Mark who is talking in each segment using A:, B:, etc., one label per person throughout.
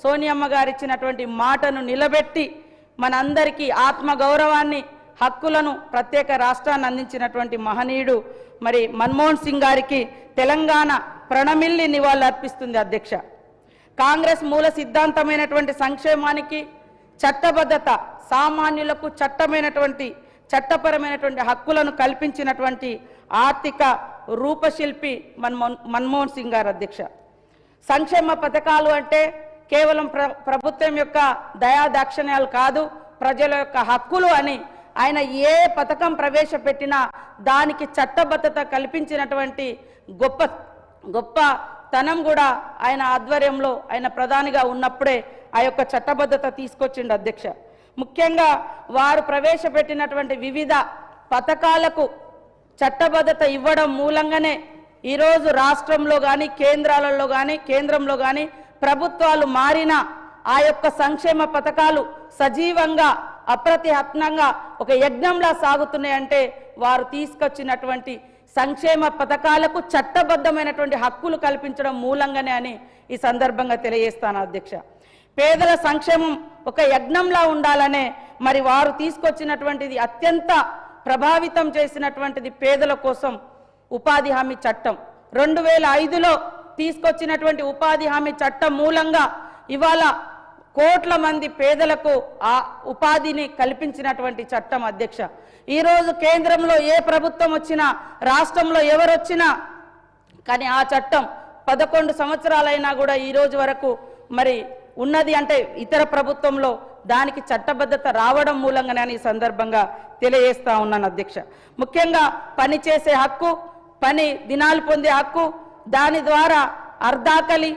A: సోనియమ్మ గారు ఇచ్చినటువంటి మాటను నిలబెట్టి మనందరికీ ఆత్మ గౌరవాన్ని హక్కులను ప్రత్యేక రాష్ట్రాన్ని అందించినటువంటి మహనీయుడు మరి మన్మోహన్ సింగ్ గారికి తెలంగాణ ప్రణమిల్లి నివాళులర్పిస్తుంది అధ్యక్ష. కాంగ్రెస్ మూల సిద్ధాంతమైనటువంటి సంక్షేమానికి చట్టబద్ధత సామాన్యులకు చట్టమైనటువంటి చట్టపరమైనటువంటి హక్కులను కల్పించినటువంటి ఆర్థిక రూపశిల్పి మన్మోహన్ మన్మోహన్ సింగ్ గారు అధ్యక్ష. సంక్షేమ పథకాలు అంటే కేవలం ప్ర ప్రభుత్వం యొక్క దయాదాక్షిణ్యాలు కాదు ప్రజల యొక్క హక్కులు అని ఆయన ఏ పథకం ప్రవేశపెట్టినా దానికి చట్టబద్ధత కల్పించినటువంటి గొప్ప గొప్ప తనం కూడా ఆయన ఆధ్వర్యంలో ఆయన ప్రధానిగా ఉన్నప్పుడే ఆ యొక్క చట్టబద్ధత తీసుకొచ్చిండు అధ్యక్ష. ముఖ్యంగా వారు ప్రవేశపెట్టినటువంటి వివిధ పథకాలకు చట్టబద్ధత ఇవ్వడం మూలంగానే ఈరోజు రాష్ట్రంలో కానీ కేంద్రాలలో కానీ కేంద్రంలో కానీ ప్రభుత్వాలు మారినా ఆ యొక్క సంక్షేమ పథకాలు సజీవంగా అప్రతిహత్నంగా ఒక యజ్ఞంలా సాగుతున్నాయంటే వారు తీసుకొచ్చినటువంటి సంక్షేమ పథకాలకు చట్టబద్ధమైనటువంటి హక్కులు కల్పించడం మూలంగానే అని ఈ సందర్భంగా తెలియజేస్తాను అధ్యక్ష. పేదల సంక్షేమం ఒక యజ్ఞంలా ఉండాలనే మరి వారు తీసుకొచ్చినటువంటిది అత్యంత ప్రభావితం చేసినటువంటిది పేదల కోసం ఉపాధి హామీ చట్టం. రెండు వేల ఐదులో తీసుకొచ్చినటువంటి ఉపాధి హామీ చట్టం మూలంగా ఇవాళ కోట్ల మంది పేదలకు ఆ ఉపాధిని కల్పించినటువంటి చట్టం అధ్యక్ష. ఈరోజు కేంద్రంలో ఏ ప్రభుత్వం వచ్చినా రాష్ట్రంలో ఎవరు వచ్చినా కానీ ఆ చట్టం పదకొండు సంవత్సరాలైనా కూడా ఈ రోజు వరకు మరి ఉన్నది అంటే ఇతర ప్రభుత్వంలో దానికి చట్టబద్ధత రావడం మూలంగానే ఈ సందర్భంగా తెలియజేస్తా ఉన్నాను అధ్యక్ష. ముఖ్యంగా పని చేసే హక్కు పని దినాలు పొందే హక్కు దాని ద్వారా అర్ధాకలి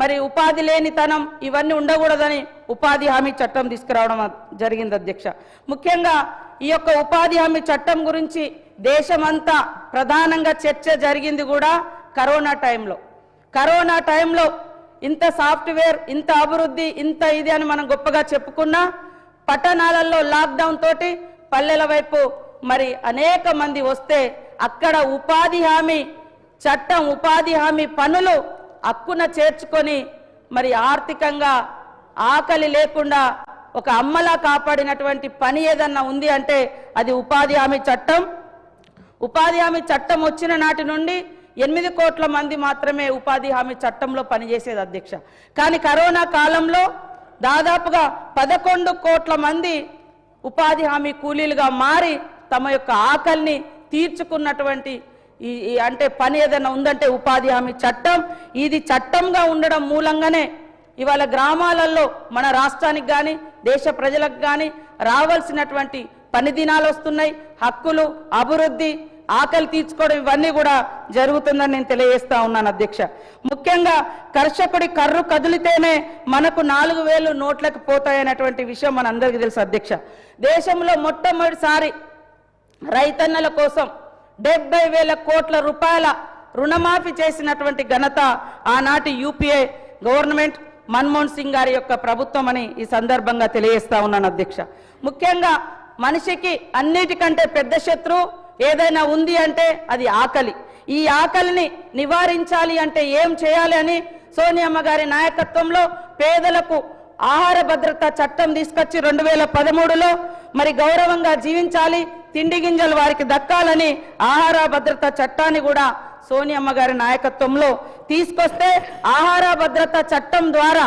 A: మరి ఉపాధి లేనితనం ఇవన్నీ ఉండకూడదని ఉపాధి హామీ చట్టం తీసుకురావడం జరిగింది అధ్యక్ష. ముఖ్యంగా ఈ యొక్క ఉపాధి హామీ చట్టం గురించి దేశమంతా ప్రధానంగా చర్చ జరిగింది కూడా కరోనా టైంలో. కరోనా టైంలో ఇంత సాఫ్ట్వేర్ ఇంత అభివృద్ధి ఇంత ఇది అని మనం గొప్పగా చెప్పుకున్నా పట్టణాలలో లాక్డౌన్ తోటి పల్లెల వైపు మరి అనేక మంది వస్తే అక్కడ ఉపాధి హామీ చట్టం ఉపాధి హామీ పనులు హక్కున చేర్చుకొని మరి ఆర్థికంగా ఆకలి లేకుండా ఒక అమ్మలా కాపాడినటువంటి పని ఏదన్నా ఉంది అంటే అది ఉపాధి హామీ చట్టం. ఉపాధి హామీ చట్టం వచ్చిన నాటి నుండి ఎనిమిది కోట్ల మంది మాత్రమే ఉపాధి హామీ చట్టంలో పనిచేసేది అధ్యక్ష. కానీ కరోనా కాలంలో దాదాపుగా పదకొండు కోట్ల మంది ఉపాధి హామీ కూలీలుగా మారి తమ యొక్క ఆకలిని తీర్చుకున్నటువంటి ఈ అంటే పని ఏదైనా ఉందంటే ఉపాధి హామీ చట్టం. ఇది చట్టంగా ఉండడం మూలంగానే ఇవాళ గ్రామాలలో మన రాష్ట్రానికి కానీ దేశ ప్రజలకు కానీ రావాల్సినటువంటి పని దినాలు వస్తున్నాయి. హక్కులు అభివృద్ధి ఆకలి తీర్చుకోవడం ఇవన్నీ కూడా జరుగుతుందని నేను తెలియజేస్తా ఉన్నాను అధ్యక్ష. ముఖ్యంగా కర్షకుడి కర్రు కదిలితేనే మనకు నాలుగు వేలు నోట్లకు పోతాయనేటువంటి విషయం మనందరికీ తెలుసు అధ్యక్ష. దేశంలో మొట్టమొదటిసారి రైతన్నల కోసం డెబ్బై వేల కోట్ల రూపాయల రుణమాఫీ చేసినటువంటి ఘనత ఆనాటి యూపీఏ గవర్నమెంట్ మన్మోహన్ సింగ్ గారి యొక్క ప్రభుత్వం అని ఈ సందర్భంగా తెలియజేస్తా ఉన్నాను అధ్యక్ష. ముఖ్యంగా మనిషికి అన్నిటికంటే పెద్ద శత్రువు ఏదైనా ఉంది అంటే అది ఆకలి. ఈ ఆకలిని నివారించాలి అంటే ఏం చేయాలి అని సోనియమ్మ గారి నాయకత్వంలో పేదలకు ఆహార భద్రత చట్టం తీసుకొచ్చి రెండు వేల పదమూడులో మరి గౌరవంగా జీవించాలి తిండి గింజలు వారికి దక్కాలని ఆహార భద్రత చట్టాన్ని కూడా సోనియమ్మ గారి నాయకత్వంలో తీసుకొస్తే ఆహార భద్రత చట్టం ద్వారా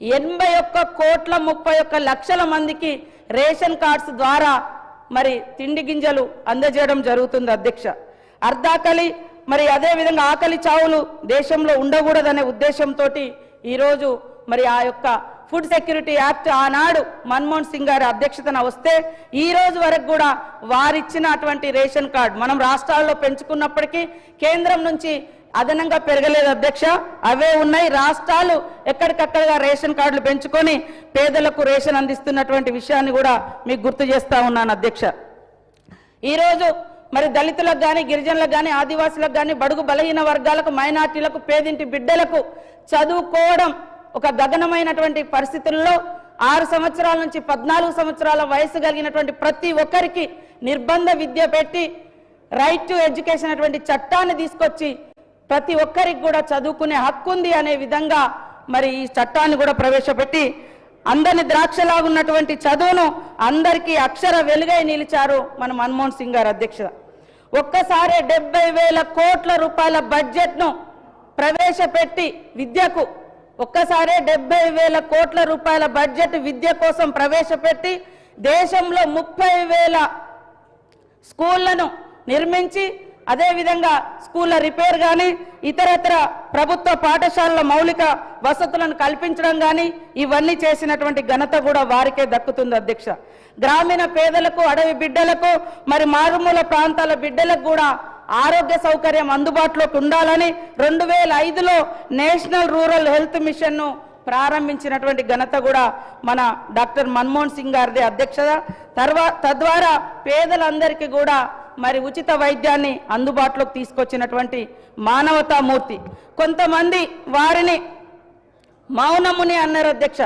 A: ఎనభై ఒక్క కోట్ల ముప్పై ఒక్క లక్షల మందికి రేషన్ కార్డ్స్ ద్వారా మరి తిండి గింజలు అందజేయడం జరుగుతుంది అధ్యక్ష. అర్ధాకలి మరి అదే విధంగా ఆకలి చావులు దేశంలో ఉండకూడదనే ఉద్దేశంతో ఈరోజు మరి ఆ యొక్క ఫుడ్ సెక్యూరిటీ యాక్ట్ ఆనాడు మన్మోహన్ సింగ్ గారి అధ్యక్షతన వస్తే ఈ రోజు వరకు కూడా వారిచ్చినటువంటి రేషన్ కార్డు మనం రాష్ట్రాల్లో పెంచుకున్నప్పటికీ కేంద్రం నుంచి అదనంగా పెరగలేదు అధ్యక్ష. అవే ఉన్నాయి. రాష్ట్రాలు ఎక్కడికక్కడగా రేషన్ కార్డులు పెంచుకొని పేదలకు రేషన్ అందిస్తున్నటువంటి విషయాన్ని కూడా మీకు గుర్తు చేస్తా ఉన్నాను అధ్యక్ష. ఈరోజు మరి దళితులకు కానీ గిరిజనులకు కానీ ఆదివాసులకు కానీ బడుగు బలహీన వర్గాలకు మైనార్టీలకు పేదింటి బిడ్డలకు చదువుకోవడం ఒక గగనమైనటువంటి పరిస్థితుల్లో ఆరు సంవత్సరాల నుంచి పద్నాలుగు సంవత్సరాల వయసు కలిగినటువంటి ప్రతి ఒక్కరికి నిర్బంధ విద్య పెట్టి రైట్ టు ఎడ్యుకేషన్ అటువంటి చట్టాన్ని తీసుకొచ్చి ప్రతి ఒక్కరికి కూడా చదువుకునే హక్కు ఉంది అనే విధంగా మరి ఈ చట్టాన్ని కూడా ప్రవేశపెట్టి అందరిని ద్రాక్షలాగున్నటువంటి చదువును అందరికీ అక్షర వెలుగై నిలిచారు మన మన్మోహన్ సింగ్ గారు అధ్యక్ష ఒక్కసారి డెబ్బై వేల కోట్ల రూపాయల బడ్జెట్ను ప్రవేశపెట్టి విద్యకు ఒక్కసారే డెబ్బై వేల కోట్ల రూపాయల బడ్జెట్ విద్య కోసం ప్రవేశపెట్టి దేశంలో ముప్పై వేల స్కూళ్ళను నిర్మించి అదేవిధంగా స్కూళ్ళ రిపేర్ కానీ ఇతరత్ర ప్రభుత్వ పాఠశాలల మౌలిక వసతులను కల్పించడం కానీ ఇవన్నీ చేసినటువంటి ఘనత కూడా వారికే దక్కుతుంది అధ్యక్ష. గ్రామీణ పేదలకు అడవి బిడ్డలకు మరి మారుమూల ప్రాంతాల బిడ్డలకు కూడా ఆరోగ్య సౌకర్యం అందుబాటులోకి ఉండాలని రెండు వేల ఐదులో నేషనల్ రూరల్ హెల్త్ మిషన్ను ప్రారంభించినటువంటి ఘనత కూడా మన డాక్టర్ మన్మోహన్ సింగ్ గారిది అధ్యక్షత. తర్వా తద్వారా పేదలందరికీ కూడా మరి ఉచిత వైద్యాన్ని అందుబాటులోకి తీసుకొచ్చినటువంటి మానవతామూర్తి కొంతమంది వారిని మౌనముని అన్నారు అధ్యక్ష.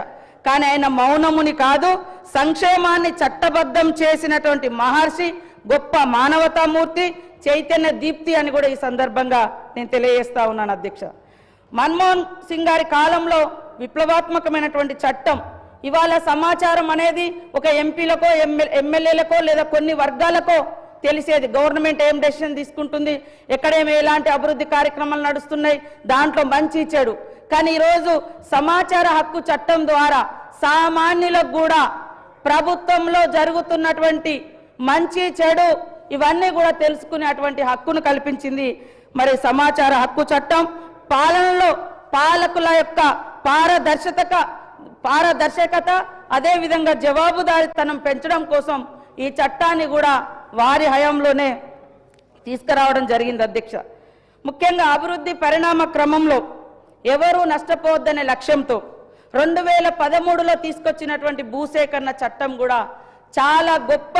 A: కానీ ఆయన మౌనముని కాదు సంక్షేమాన్ని చట్టబద్ధం చేసినటువంటి మహర్షి గొప్ప మానవతామూర్తి చైతన్య దీప్తి అని కూడా ఈ సందర్భంగా నేను తెలియజేస్తా ఉన్నాను అధ్యక్ష. మన్మోహన్ సింగ్ గారి కాలంలో విప్లవాత్మకమైనటువంటి చట్టం ఇవాళ సమాచారం అనేది ఒక ఎంపీలకో ఎమ్మెల్యేలకో లేదా కొన్ని వర్గాలకో తెలిసేది. గవర్నమెంట్ ఏం డెసిషన్ తీసుకుంటుంది ఎక్కడేమి ఎలాంటి అభివృద్ధి కార్యక్రమాలు నడుస్తున్నాయి దాంట్లో మంచి చెడు. కానీ ఈరోజు సమాచార హక్కు చట్టం ద్వారా సామాన్యులకు కూడా ప్రభుత్వంలో జరుగుతున్నటువంటి మంచి చెడు ఇవన్నీ కూడా తెలుసుకునేటువంటి హక్కును కల్పించింది మరి సమాచార హక్కు చట్టం. పాలనలో పాలకుల యొక్క పారదర్శకత పారదర్శకత అదేవిధంగా జవాబుదారితనం పెంచడం కోసం ఈ చట్టాన్ని కూడా వారి హయాంలోనే తీసుకురావడం జరిగింది అధ్యక్ష. ముఖ్యంగా అభివృద్ధి పరిణామ క్రమంలో ఎవరూ నష్టపోవద్దనే లక్ష్యంతో రెండు వేల పదమూడులో తీసుకొచ్చినటువంటి భూసేకరణ చట్టం కూడా చాలా గొప్ప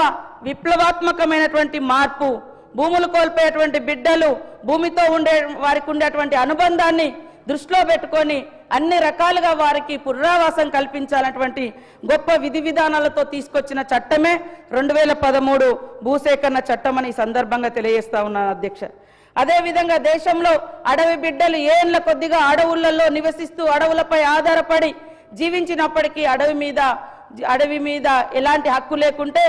A: విప్లవాత్మకమైనటువంటి మార్పు. భూములు కోల్పోయేటువంటి బిడ్డలు భూమితో ఉండే వారికి ఉండేటువంటి అనుబంధాన్ని దృష్టిలో పెట్టుకొని అన్ని రకాలుగా వారికి పునరావాసం కల్పించాలన్నటువంటి గొప్ప విధి విధానాలతో తీసుకొచ్చిన చట్టమే రెండు వేల పదమూడు భూసేకరణ చట్టం అని సందర్భంగా తెలియజేస్తా ఉన్నాను అధ్యక్ష. అదేవిధంగా దేశంలో అడవి బిడ్డలు ఏళ్ళ కొద్దిగా అడవులలో నివసిస్తూ అడవులపై ఆధారపడి జీవించినప్పటికీ అడవి మీద అడవి మీద ఎలాంటి హక్కు లేకుంటే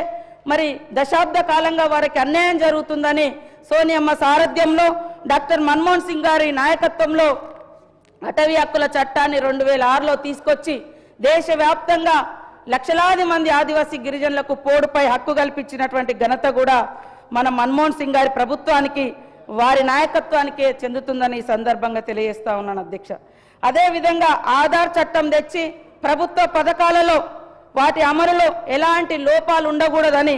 A: మరి దశాబ్ద కాలంగా వారికి అన్యాయం జరుగుతుందని సోనియమ్మ సారథ్యంలో డాక్టర్ మన్మోహన్ సింగ్ గారి నాయకత్వంలో అటవీ హక్కుల చట్టాన్ని రెండు వేల ఆరులో తీసుకొచ్చి దేశవ్యాప్తంగా లక్షలాది మంది ఆదివాసీ గిరిజనులకు పోడుపై హక్కు కల్పించినటువంటి ఘనత కూడా మన మన్మోహన్ సింగ్ గారి ప్రభుత్వానికి వారి నాయకత్వానికే చెందుతుందని ఈ సందర్భంగా తెలియజేస్తా ఉన్నాను అధ్యక్ష. అదేవిధంగా ఆధార్ చట్టం తెచ్చి ప్రభుత్వ పథకాలలో వాటి అమలులో ఎలాంటి లోపాలు ఉండకూడదని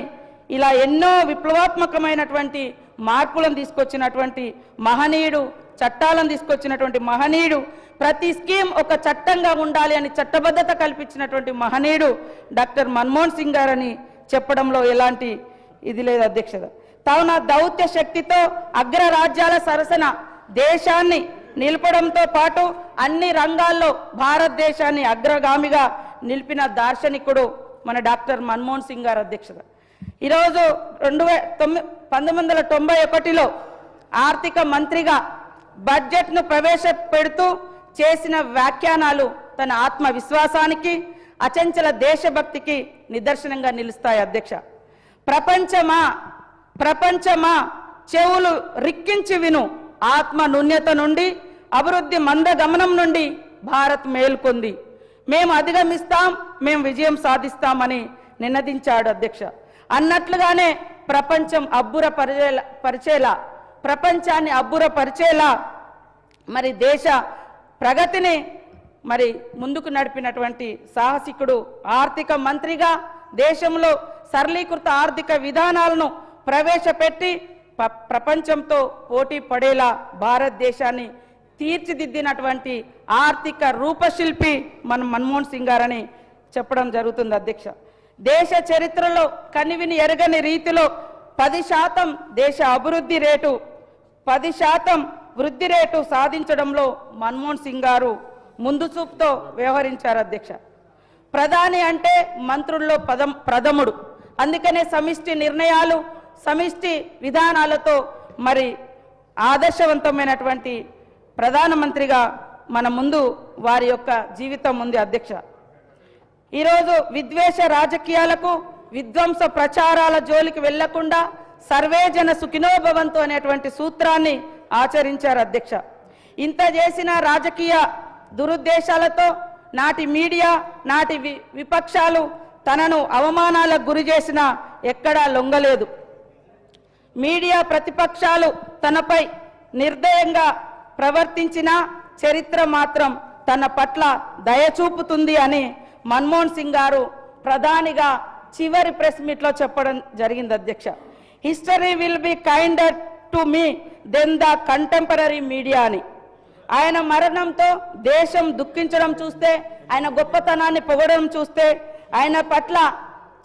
A: ఇలా ఎన్నో విప్లవాత్మకమైనటువంటి మార్పులను తీసుకొచ్చినటువంటి మహనీయుడు చట్టాలను తీసుకొచ్చినటువంటి మహనీయుడు ప్రతి స్కీమ్ ఒక చట్టంగా ఉండాలి అని చట్టబద్ధత కల్పించినటువంటి మహనీయుడు డాక్టర్ మన్మోహన్ సింగ్ గారని చెప్పడంలో ఎలాంటి ఇది లేదు అధ్యక్షత. తాను దౌత్య శక్తితో అగ్ర రాజ్యాల సరసన దేశాన్ని నిలపడంతో పాటు అన్ని రంగాల్లో భారతదేశాన్ని అగ్రగామిగా నిలిపిన దార్శనికుడు మన డాక్టర్ మన్మోహన్ సింగ్ గారు అధ్యక్షత. ఈరోజు రెండు వే తొమ్మిది పంతొమ్మిది వందల తొంభై ఒకటిలో ఆర్థిక మంత్రిగా బడ్జెట్ను ప్రవేశపెడుతూ చేసిన వ్యాఖ్యానాలు తన ఆత్మవిశ్వాసానికి అచంచల దేశభక్తికి నిదర్శనంగా నిలుస్తాయి అధ్యక్ష. ప్రపంచమా ప్రపంచమా చెవులు రిక్కించి విను. ఆత్మ నుణ్యత నుండి అభివృద్ధి మందగమనం నుండి భారత్ మేల్కొంది. మేము అధిగమిస్తాం మేము విజయం సాధిస్తామని నినదించాడు అధ్యక్ష. అన్నట్లుగానే ప్రపంచం అబ్బుర పరిచేలా పరిచేలా ప్రపంచాన్ని అబ్బుర పరిచేలా మరి దేశ ప్రగతిని మరి ముందుకు నడిపినటువంటి సాహసికుడు ఆర్థిక మంత్రిగా దేశంలో సరళీకృత ఆర్థిక విధానాలను ప్రవేశపెట్టి ప- ప్రపంచంతో పోటీ పడేలా భారతదేశాన్ని తీర్చిదిద్దినటువంటి ఆర్థిక రూపశిల్పి మన మన్మోహన్ సింగ్ గారని చెప్పడం జరుగుతుంది అధ్యక్ష. దేశ చరిత్రలో కనివిని ఎరగని రీతిలో పది శాతం దేశ అభివృద్ధి రేటు పది శాతం వృద్ధి రేటు సాధించడంలో మన్మోహన్ సింగ్ గారు ముందు చూపుతో వ్యవహరించారు అధ్యక్ష. ప్రధాని అంటే మంత్రుల్లో పదం ప్రథముడు. అందుకనే సమిష్టి నిర్ణయాలు సమిష్టి విధానాలతో మరి ఆదర్శవంతమైనటువంటి ప్రధానమంత్రిగా మన ముందు వారి యొక్క జీవితం ఉంది అధ్యక్ష. ఈరోజు విద్వేష రాజకీయాలకు విధ్వంస ప్రచారాల జోలికి వెళ్ళకుండా సర్వే జన సుఖినోభవంతు అనేటువంటి సూత్రాన్ని ఆచరించారు అధ్యక్ష. ఇంత చేసిన రాజకీయ దురుద్దేశాలతో నాటి మీడియా నాటి వి- విపక్షాలు తనను అవమానాలకు గురి చేసినా ఎక్కడా లొంగలేదు. మీడియా ప్రతిపక్షాలు తనపై నిర్దయంగా ప్రవర్తించిన చరిత్ర మాత్రం తన పట్ల దయ చూపుతుంది అని మన్మోహన్ సింగ్ గారు ప్రధానిగా చివరి ప్రెస్ మీట్లో చెప్పడం జరిగింది అధ్యక్ష. History will be kinder to me than the contemporary media అని. ఆయన మరణంతో దేశం దుఃఖించడం చూస్తే ఆయన గొప్పతనాన్ని పొగడడం చూస్తే ఆయన పట్ల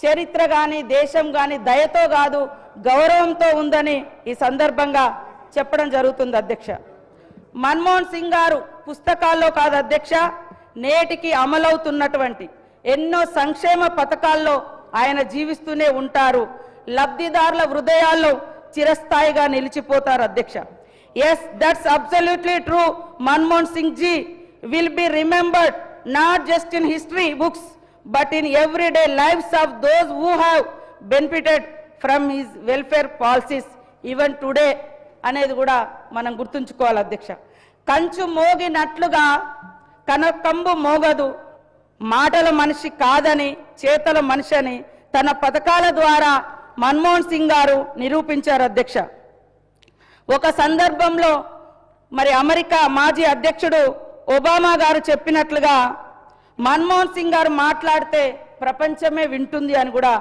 A: చరిత్ర కానీ దేశం కానీ దయతో కాదు గౌరవంతో ఉందని ఈ సందర్భంగా చెప్పడం జరుగుతుంది అధ్యక్ష. మన్మోహన్ సింగ్ గారు పుస్తకాల్లో కాదు అధ్యక్ష నేటికి అమలవుతున్నటువంటి ఎన్నో సంక్షేమ పథకాల్లో ఆయన జీవిస్తూనే ఉంటారు. లబ్ధిదారుల హృదయాల్లో చిరస్థాయిగా నిలిచిపోతారు అధ్యక్ష. Yes that's absolutely true Manmohan Singh ji will be remembered not just in history books but in every day lives of those who have benefited from his welfare policies even today అనేది కూడా మనం గుర్తుంచుకోవాలి అధ్యక్ష. కంచు మోగినట్లుగా కనకంబు మోగదు. మాటల మనిషి కాదని చేతల మనిషి అని తన పథకాల ద్వారా మన్మోహన్ సింగ్ గారు నిరూపించారు అధ్యక్ష. ఒక సందర్భంలో మరి అమెరికా మాజీ అధ్యక్షుడు ఒబామా గారు చెప్పినట్లుగా మన్మోహన్ సింగ్ గారు మాట్లాడితే ప్రపంచమే వింటుంది అని కూడా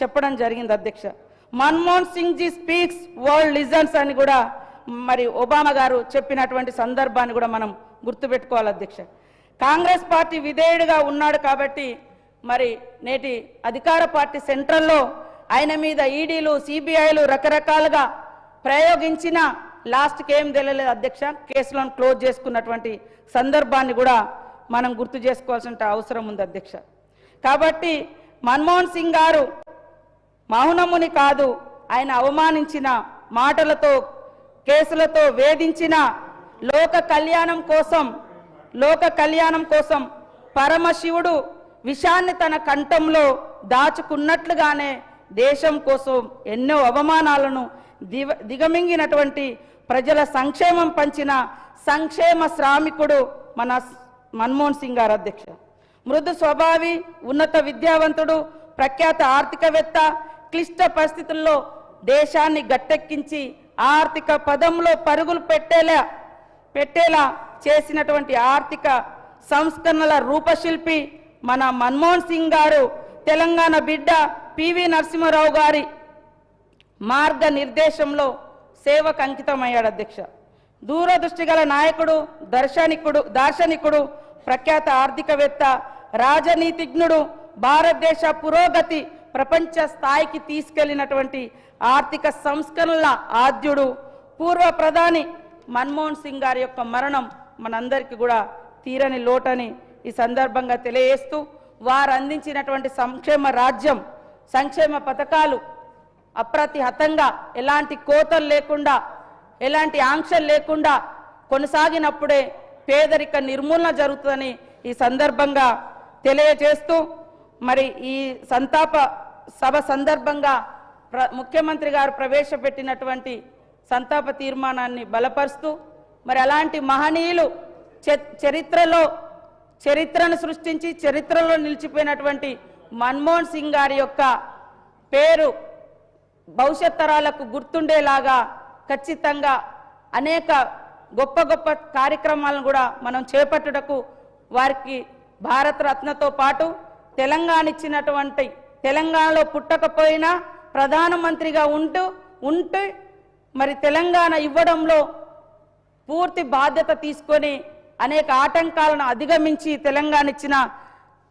A: చెప్పడం జరిగింది అధ్యక్ష. Manmohan Singh ji speaks world listens అని కూడా మరి ఒబామా గారు చెప్పినటువంటి సందర్భాన్ని కూడా మనం గుర్తుపెట్టుకోవాలి అధ్యక్ష. కాంగ్రెస్ పార్టీ విధేయుడిగా ఉన్నాడు కాబట్టి మరి నేటి అధికార పార్టీ సెంట్రల్లో ఆయన మీద ఈడీలు సిబిఐలు రకరకాలుగా ప్రయోగించిన లాస్ట్కి ఏం తెలియలేదు అధ్యక్ష. కేసులను క్లోజ్ చేసుకున్నటువంటి సందర్భాన్ని కూడా మనం గుర్తు చేసుకోవాల్సిన అవసరం ఉంది అధ్యక్ష. కాబట్టి మన్మోహన్ సింగ్ గారు మౌనముని కాదు ఆయన అవమానించిన మాటలతో కేసులతో వేధించిన లోక కళ్యాణం కోసం లోక కళ్యాణం కోసం పరమశివుడు విషాన్ని తన కంఠంలో దాచుకున్నట్లుగానే దేశం కోసం ఎన్నో అవమానాలను దివ దిగమింగినటువంటి ప్రజల సంక్షేమం పంచిన సంక్షేమ శ్రామికుడు మన మన్మోహన్ సింగ్ గారు అధ్యక్ష. మృదు స్వభావి ఉన్నత విద్యావంతుడు ప్రఖ్యాత ఆర్థికవేత్త క్లిష్ట పరిస్థితుల్లో దేశాన్ని గట్టెక్కించి ఆర్థిక పదంలో పరుగులు పెట్టేలా పెట్టేలా చేసినటువంటి ఆర్థిక సంస్కరణల రూపశిల్పి మన మన్మోహన్ సింగ్ గారు తెలంగాణ బిడ్డ పివి నరసింహారావు గారి మార్గ నిర్దేశంలో సేవకు అంకితమయ్యాడు అధ్యక్ష. దూరదృష్టి గల నాయకుడు దర్శనికుడు దార్శనికుడు ప్రఖ్యాత ఆర్థికవేత్త రాజనీతిజ్ఞుడు భారతదేశ పురోగతి ప్రపంచ స్థాయికి తీసుకెళ్ళినటువంటి ఆర్థిక సంస్కరణల ఆద్యుడు పూర్వ ప్రధాని మన్మోహన్ సింగ్ గారి యొక్క మరణం మనందరికీ కూడా తీరని లోటని ఈ సందర్భంగా తెలియజేస్తూ వారు అందించినటువంటి సంక్షేమ రాజ్యం సంక్షేమ పథకాలు అప్రతిహతంగా ఎలాంటి కోతలు లేకుండా ఎలాంటి ఆంక్షలు లేకుండా కొనసాగినప్పుడే పేదరిక నిర్మూలన జరుగుతుందని ఈ సందర్భంగా తెలియజేస్తూ మరి ఈ సంతాప సభ సందర్భంగా ప్ర ముఖ్యమంత్రి గారు ప్రవేశపెట్టినటువంటి సంతాప తీర్మానాన్ని బలపరుస్తూ మరి అలాంటి మహనీయులు చ- చరిత్రలో చరిత్రను సృష్టించి చరిత్రలో నిలిచిపోయినటువంటి మన్మోహన్ సింగ్ గారి యొక్క పేరు భవిష్యత్ తరాలకు గుర్తుండేలాగా ఖచ్చితంగా అనేక గొప్ప గొప్ప కార్యక్రమాలను కూడా మనం చేపట్టుటకు వారికి భారత రత్నతో పాటు తెలంగాణ ఇచ్చినటువంటి తెలంగాణలో పుట్టకపోయినా ప్రధానమంత్రిగా ఉంటూ ఉంటూ మరి తెలంగాణ ఇవ్వడంలో పూర్తి బాధ్యత తీసుకొని అనేక ఆటంకాలను అధిగమించి తెలంగాణ ఇచ్చిన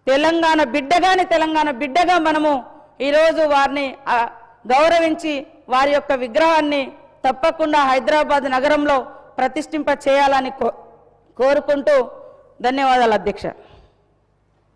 A: తెలంగాణ బిడ్డగాని తెలంగాణ బిడ్డగా మనము ఈరోజు వారిని గౌరవించి వారి యొక్క విగ్రహాన్ని తప్పకుండా హైదరాబాద్ నగరంలో ప్రతిష్ఠింప చేయాలని కో కోరుకుంటూ ధన్యవాదాలు అధ్యక్ష.